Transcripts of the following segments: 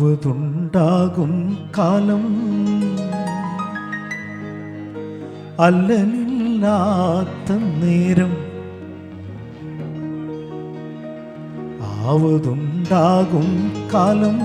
ആവതുണ്ടാകും കാലം. അല്ലലില്ലാത്ത നേരം. ആവതുണ്ടാകും കാലം.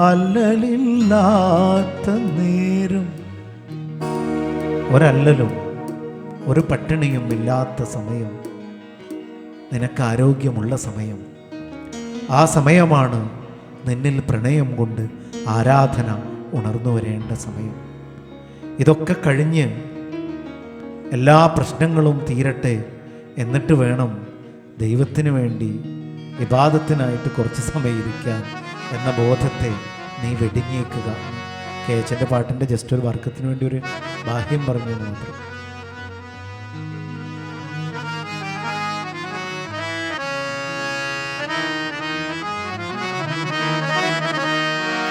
അല്ലലില്ലാത്ത നേരം. ഒരല്ലലും ഒരു പട്ടിണിയും ഇല്ലാത്ത സമയം. നിനക്ക് ആരോഗ്യമുള്ള സമയം. ആ സമയമാണ് നിന്നിൽ പ്രണയം കൊണ്ട് ആരാധന ഉണർന്നു വരേണ്ട സമയം. ഇതൊക്കെ കഴിഞ്ഞ് എല്ലാ പ്രശ്നങ്ങളും തീരട്ടെ എന്നിട്ട് വേണം ദൈവത്തിന് വേണ്ടി വിവാദത്തിനായിട്ട് കുറച്ച് സമയം ഇരിക്കാൻ എന്ന ബോധത്തെ നീ വെടിഞ്ഞേക്കുക. കേച്ചന്റെ പാട്ടിന്റെ ജസ്റ്റ് ഒരു വർക്കത്തിന് വേണ്ടി ഒരു ബാഹ്യം പറഞ്ഞു മാത്രം.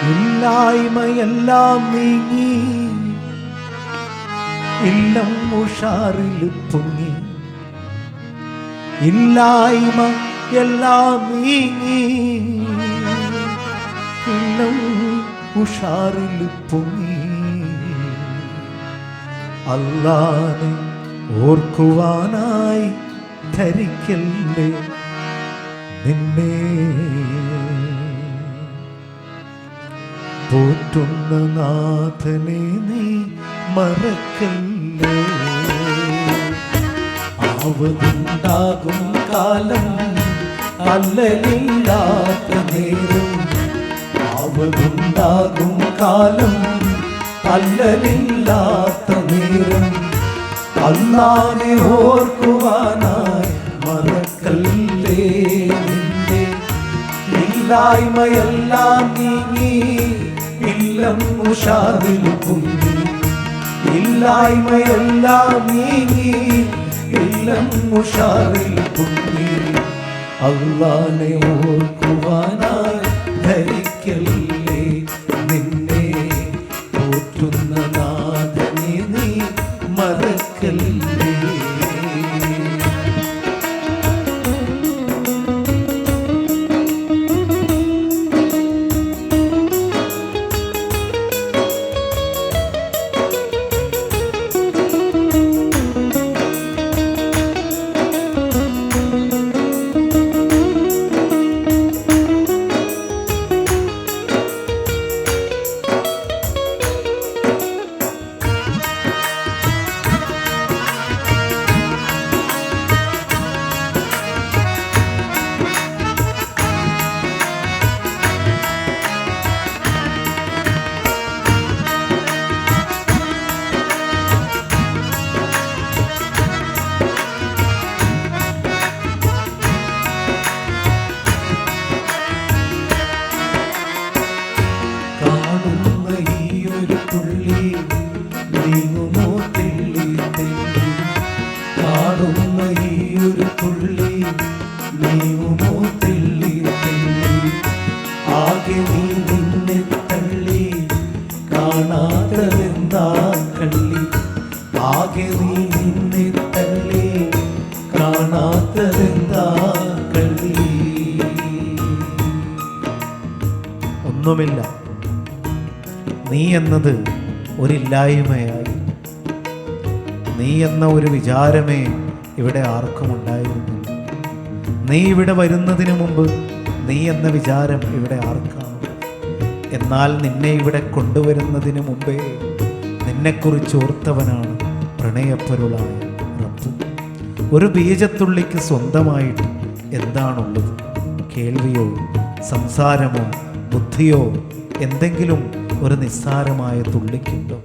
ഇല്ലായ്മയെല്ലാം നീങ്ങി. ഇല്ലം ഉഷാറിൽ പൊങ്ങി. ഇല്ലായ്മ എല്ലാം നീങ്ങി. ഇല്ലം ഉഷാറിൽ പൊങ്ങി. അല്ലാതെ ഓർക്കുവാനായി ധരിക്കല്ലേ നിന്നെ. പോറ്റുന്ന നാഥനെ നീ മറക്കല്ലേ? ആവതുണ്ടാകും കാലം അല്ലലില്ലാത്ത നേരം. ആവതുണ്ടാകും കാലം അല്ലലില്ലാത്ത നേരം. അന്നാനെ ഓർക്കുവാനായി മറക്കല്ലേ നിന്റെ ഇല്ലായ്മയെല്ലാം നീങ്ങി ഇല്ലം ഉഷാറിലും ഇല്ലായ്മയെല്ലാം നീങ്ങി ഇല്ലം ഉഷാറിലും അള്ളാനെ ഓർക്കുവാനായി ധരിക്കല്ലേ ഒന്നുമില്ല. നീ എന്നത് ഒരില്ലായ്മയായി നീ എന്ന ഒരു വിചാരമേ ഇവിടെ ആർക്കും ഉണ്ടായിരുന്നില്ല. നീ ഇവിടെ വരുന്നതിന് മുമ്പ് നീ എന്ന വിചാരം ഇവിടെ ആർക്കാണ്? എന്നാൽ നിന്നെ ഇവിടെ കൊണ്ടുവരുന്നതിന് മുമ്പേ നിന്നെക്കുറിച്ച് ഓർത്തവനാണ് പ്രണയപ്പൊരുളായ റബ്ബ്. ഒരു ബീജത്തുള്ളിക്ക് സ്വന്തമായിട്ട് എന്താണുള്ളത്? കേൾവിയോ സംസാരമോ ബുദ്ധിയോ എന്തെങ്കിലും ഒരു നിസ്സാരമായ തുള്ളിക്കുണ്ടോ?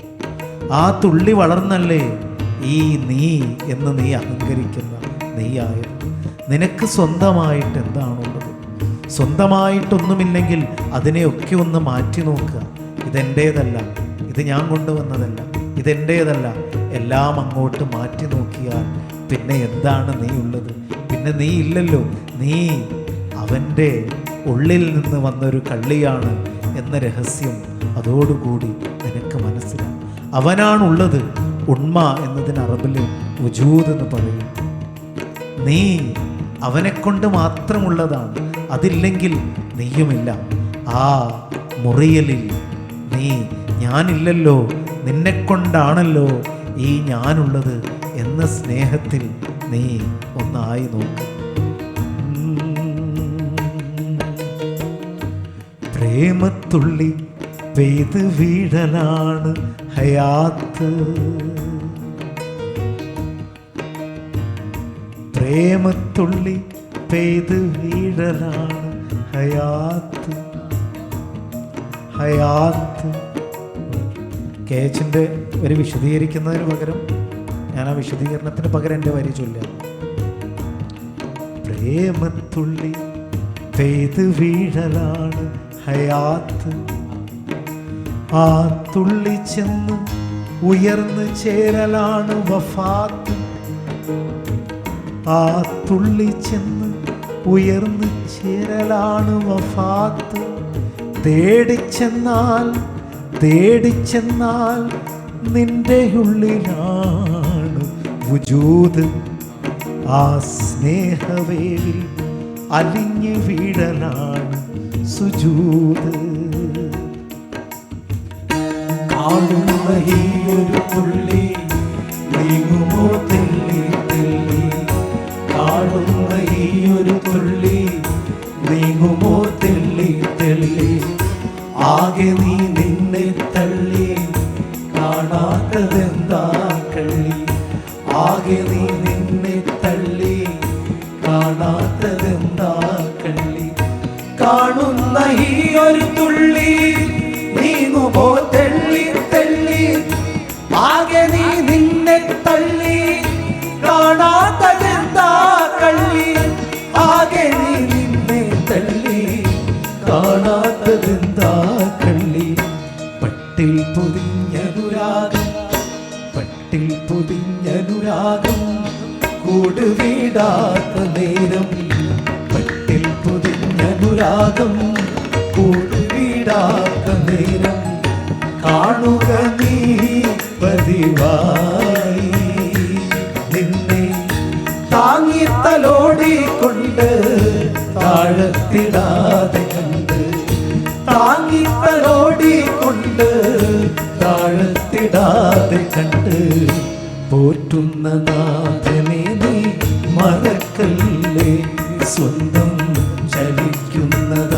ആ തുള്ളി വളർന്നല്ലേ ഈ നീ എന്ന് നീ അഹങ്കരിക്കുന്ന നീയായത് നിനക്ക് സ്വന്തമായിട്ട് എന്താണുള്ളത്? സ്വന്തമായിട്ടൊന്നുമില്ലെങ്കിൽ അതിനെയൊക്കെ ഒന്ന് മാറ്റി നോക്കുക. ഇതെന്റേതല്ല. ഇത് ഞാൻ കൊണ്ടുവന്നതല്ല. ഇതെന്റേതല്ല. എല്ലാം അങ്ങോട്ട് മാറ്റി നോക്കിയാൽ പിന്നെ എന്താണ് നീ ഉള്ളത് പിന്നെ നീ ഇല്ലല്ലോ നീ അവന്റെ ഉള്ളിൽ നിന്ന് വന്നൊരു കള്ളിയാണ് എന്ന രഹസ്യം അതോടുകൂടി നിനക്ക് മനസ്സിലാവും. അവനാണുള്ളത് ഉണ്മ എന്നതിന് അറബിൽ വജൂദ് എന്ന് പറയും. നീ അവനെക്കൊണ്ട് മാത്രമുള്ളതാണ് അതില്ലെങ്കിൽ നീയുമില്ല. ആ മുറിയലിൽ നീ ഞാനില്ലല്ലോ നിന്നെക്കൊണ്ടാണല്ലോ ഈ ഞാനുള്ളത് എന്ന സ്നേഹത്തിൽ നീ ഒന്നായി നോക്ക്. പ്രേമത്തുള്ളി പെയ്ത് വീഴലാണ് ഹയാത്ത്. പ്രേമത്തുള്ളി പെയ്ത് വീഴലാണ് ഹയാത്ത്. ഹയാത്ത്. കേച്ചിന്റെ ഒരു വിശദീകരിക്കുന്നതിന് പകരം ഞാൻ ആ വിശദീകരണത്തിന് പകരം എന്റെ വരി ചൊല്ലാം പ്രേമത്തുള്ളി പെയ്ത് വീഴലാണ് ഹയാത്ത് ആ തുള്ളി ചെന്ന് ഉയർന്നു ചേരലാണ് വഫാത്ത്. ആ തുള്ളി ചെന്ന് ഉയർന്നു ചേരലാണ് വഫാത്ത്. തേടിച്ചെന്നാൽ തേടിച്ചെന്നാൽ നിന്റെ ഉള്ളിലാണ് വുജൂത് ആ സ്നേഹവേലി അലിഞ്ഞു വീഴലാണ് സുജൂത്. കാണുന്ന ഈ ഒരു തുള്ളി നീങ്ങുമോ തെല്ലി തെല്ലി കാണുന്ന ഈ ഒരു തുള്ളി നീങ്ങുമോ തെല്ലി തെല്ലി ആകെ നീ നിന്നെ തള്ളി കാണാത്തതെന്താ കള്ളി. ആകെ നീ നിന്നെ തള്ളി കാണാത്തതെന്താ കാണുന്ന ഈ ഒരു തുള്ളി നീങ്ങുമോ തെള്ളി തെള്ളി. ആകെ നീ നിന്നെ തള്ളി കാണാത്തതെന്താ കള്ളി? ആകെ നീ നിന്നെ തള്ളി കാണാത്തതെന്താ കള്ളി? പട്ടിൽ പൊതിഞ്ഞനുരാഗം പട്ടിൽ പൊതിഞ്ഞനുരാഗം കൂടുവീടാത്ത നേരം പട്ടിൽ പൊതിഞ്ഞനുരാഗം കൂടുവീടാത്ത നേരം കാണുക നീ പതിവായി. നിന്നെ താങ്ങി തലോടിക്കൊണ്ട് താഴത്തിടാതെ കണ്ട് താങ്ങി തലോടിക്കൊണ്ട് പോറ്റുന്ന നാഥനെ നീ മറക്കല്ലേ സ്വന്തം ചലിക്കുന്നതായിട്ടൊന്നും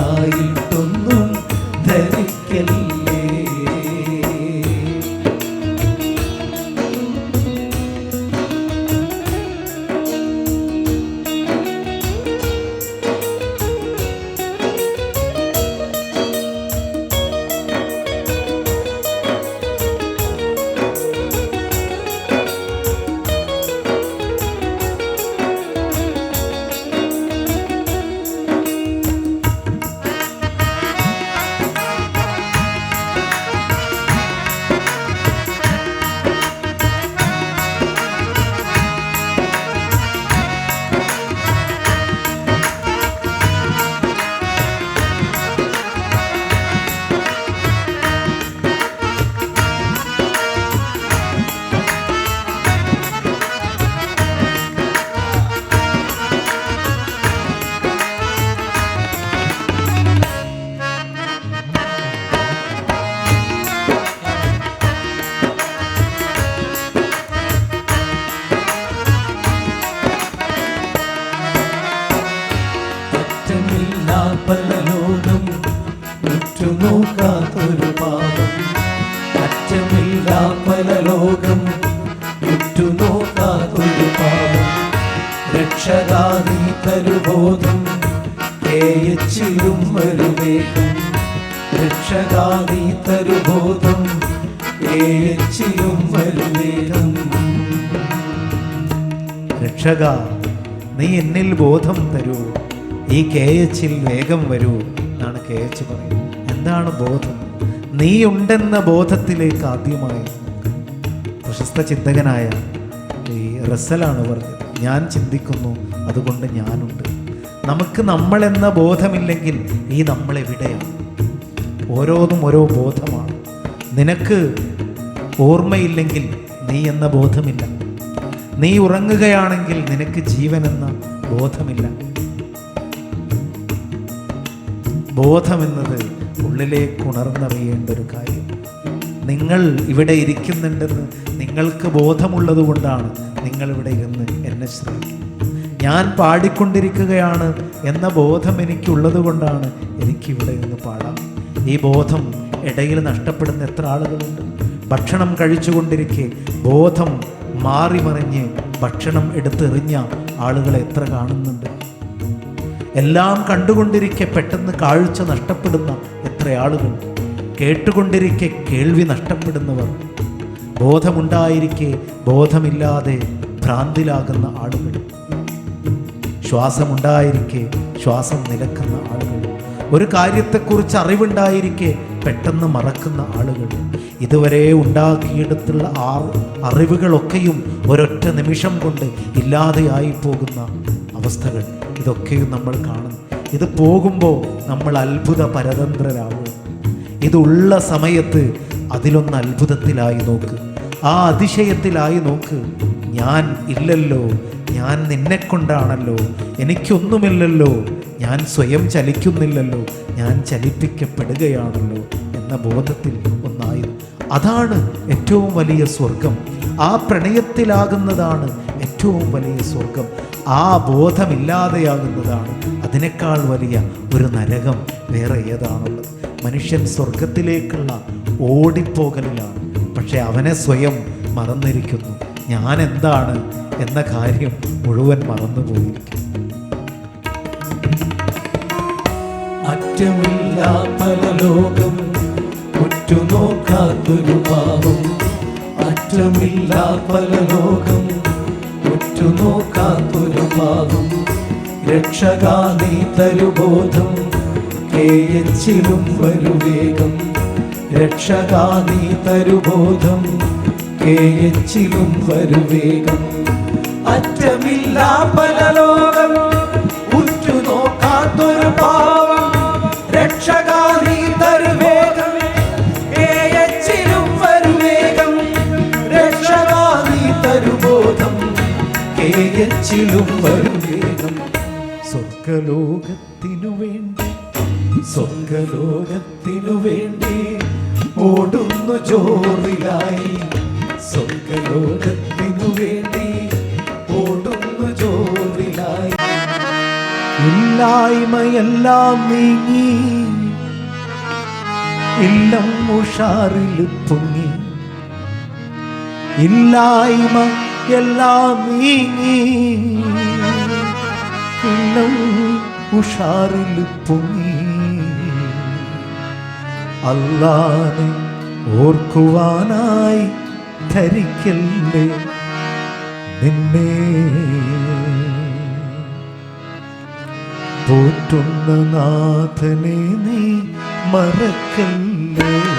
കേയച്ചിലും വരുവേഗം രക്ഷകാതി തരുബോധം കേയച്ചിലും വരുവേഗം രക്ഷക നീ എന്നിൽ ബോധം തരൂ. ഈ കെ എച്ചിൽ വേഗം വരൂ എന്നാണ് കെ എച്ച് പറയുന്നത്. എന്താണ് ബോധം? നീ ഉണ്ടെന്ന ബോധത്തിലേക്ക് ആദ്യമായി പ്രശസ്ത ചിന്തകനായ ഈ റസലാണ് പറഞ്ഞത്. ഞാൻ ചിന്തിക്കുന്നു അതുകൊണ്ട് ഞാനുണ്ട്. നമുക്ക് നമ്മളെന്ന ബോധമില്ലെങ്കിൽ ഈ നമ്മൾ എവിടെയാണ് ഓരോന്നും ഓരോ ബോധമാണ്. നിനക്ക് ഓർമ്മയില്ലെങ്കിൽ നീ എന്ന ബോധമില്ല. നീ ഉറങ്ങുകയാണെങ്കിൽ നിനക്ക് ജീവൻ എന്ന ബോധമില്ല. ബോധമെന്നത് ഉള്ളിലേക്ക് ഉണർന്നറിയേണ്ട ഒരു കാര്യം. നിങ്ങൾ ഇവിടെ ഇരിക്കുന്നുണ്ടെന്ന് നിങ്ങൾക്ക് ബോധമുള്ളത് കൊണ്ടാണ് നിങ്ങളിവിടെ ഇരുന്ന് എന്നെ ശ്രമിക്കുന്നത് ഞാൻ പാടിക്കൊണ്ടിരിക്കുകയാണ് എന്ന ബോധം എനിക്കുള്ളത് കൊണ്ടാണ് എനിക്കിവിടെ ഇന്ന് പാടാം. ഈ ബോധം ഇടയിൽ നഷ്ടപ്പെടുന്ന എത്ര ആളുകളുണ്ട്? ഭക്ഷണം കഴിച്ചുകൊണ്ടിരിക്കെ ബോധം മാറി മറിഞ്ഞ് ഭക്ഷണം എടുത്തെറിഞ്ഞ ആളുകളെ എത്ര കാണുന്നുണ്ട്? എല്ലാം കണ്ടുകൊണ്ടിരിക്കെ പെട്ടെന്ന് കാഴ്ച നഷ്ടപ്പെടുന്ന എത്ര ആളുകൾ? കേട്ടുകൊണ്ടിരിക്കെ കേൾവി നഷ്ടപ്പെടുന്നവർ? ബോധമുണ്ടായിരിക്കെ ബോധമില്ലാതെ ഭ്രാന്തിലാകുന്ന ആളുകൾ. ശ്വാസമുണ്ടായിരിക്കെ ശ്വാസം നിലക്കുന്ന ആളുകൾ. ഒരു കാര്യത്തെക്കുറിച്ച് അറിവുണ്ടായിരിക്കെ പെട്ടെന്ന് മറക്കുന്ന ആളുകൾ. ഇതുവരെ ഉണ്ടാക്കിയെടുത്തുള്ള ആ അറിവുകളൊക്കെയും ഒരൊറ്റ നിമിഷം കൊണ്ട് ഇല്ലാതെയായി പോകുന്ന അവസ്ഥകൾ. ഇതൊക്കെയും നമ്മൾ കാണുന്നു ഇത് പോകുമ്പോൾ നമ്മൾ അത്ഭുത പരതന്ത്രരാകും ഇതുള്ള സമയത്ത് അതിലൊന്ന് അത്ഭുതത്തിലായി നോക്ക്. ആ അതിശയത്തിലായി നോക്ക്. ഞാൻ ഇല്ലല്ലോ. ഞാൻ നിന്നെ കൊണ്ടാണല്ലോ. എനിക്കൊന്നുമില്ലല്ലോ. ഞാൻ സ്വയം ചലിക്കുന്നില്ലല്ലോ. ഞാൻ ചലിപ്പിക്കപ്പെടുകയാണല്ലോ എന്ന ബോധത്തിൽ ഒന്നായി. അതാണ് ഏറ്റവും വലിയ സ്വർഗം ആ പ്രണയത്തിലാകുന്നതാണ് ഏറ്റവും വലിയ സ്വർഗം ആ ബോധമില്ലാതെയാകുന്നതാണ് അതിനേക്കാൾ വലിയ ഒരു നരകം വേറെ ഏതാണുള്ളത്. മനുഷ്യൻ സ്വർഗത്തിലേക്കുള്ള ഓടിപ്പോകലിലാണ്. പക്ഷെ അവനെ സ്വയം മറന്നിരിക്കുന്നു. ഞാൻ എന്താണ് എന്ന കാര്യം മുഴുവൻ മറന്നു പോയിരിക്കും അറ്റമില്ലാ തരുബോധം കേയച്ചിലും വരുവേഗം രക്ഷകാ നീ തരുബോധം കേയച്ചിലും വരുവേഗം. അറ്റമില്ലാ പരലോകം ഉറ്റുനോക്കാത്തൊരു പാവം. രക്ഷകാ തരുവേഗം കേയച്ചിലും വരുവേഗം. രക്ഷകാ നീ തരുബോധം കേയച്ചിലും വരുവേഗം. സ്വർഗലോകത്തിനു വേണ്ടി സ്വർഗലോകത്തിനു വേണ്ടി ഓടുന്നു ജോറിലായി സ്വർഗലോകത്തിനു വേണ്ടി ഓടുന്നു ജോറിലായി ഇല്ലായ്മയെല്ലാം നീങ്ങി ഇല്ലം ഉഷാറിൽ പൊങ്ങി. ഇല്ലായ്മ എല്ലാം നീങ്ങി ഇല്ലം ഉഷാറിൽ പൊങ്ങി. അല്ലാതെ ഓർക്കുവാനായി ധരിക്കല്ലേ നിന്നെ? പോറ്റുന്ന നാഥനെ നീ മറക്കല്ലേ?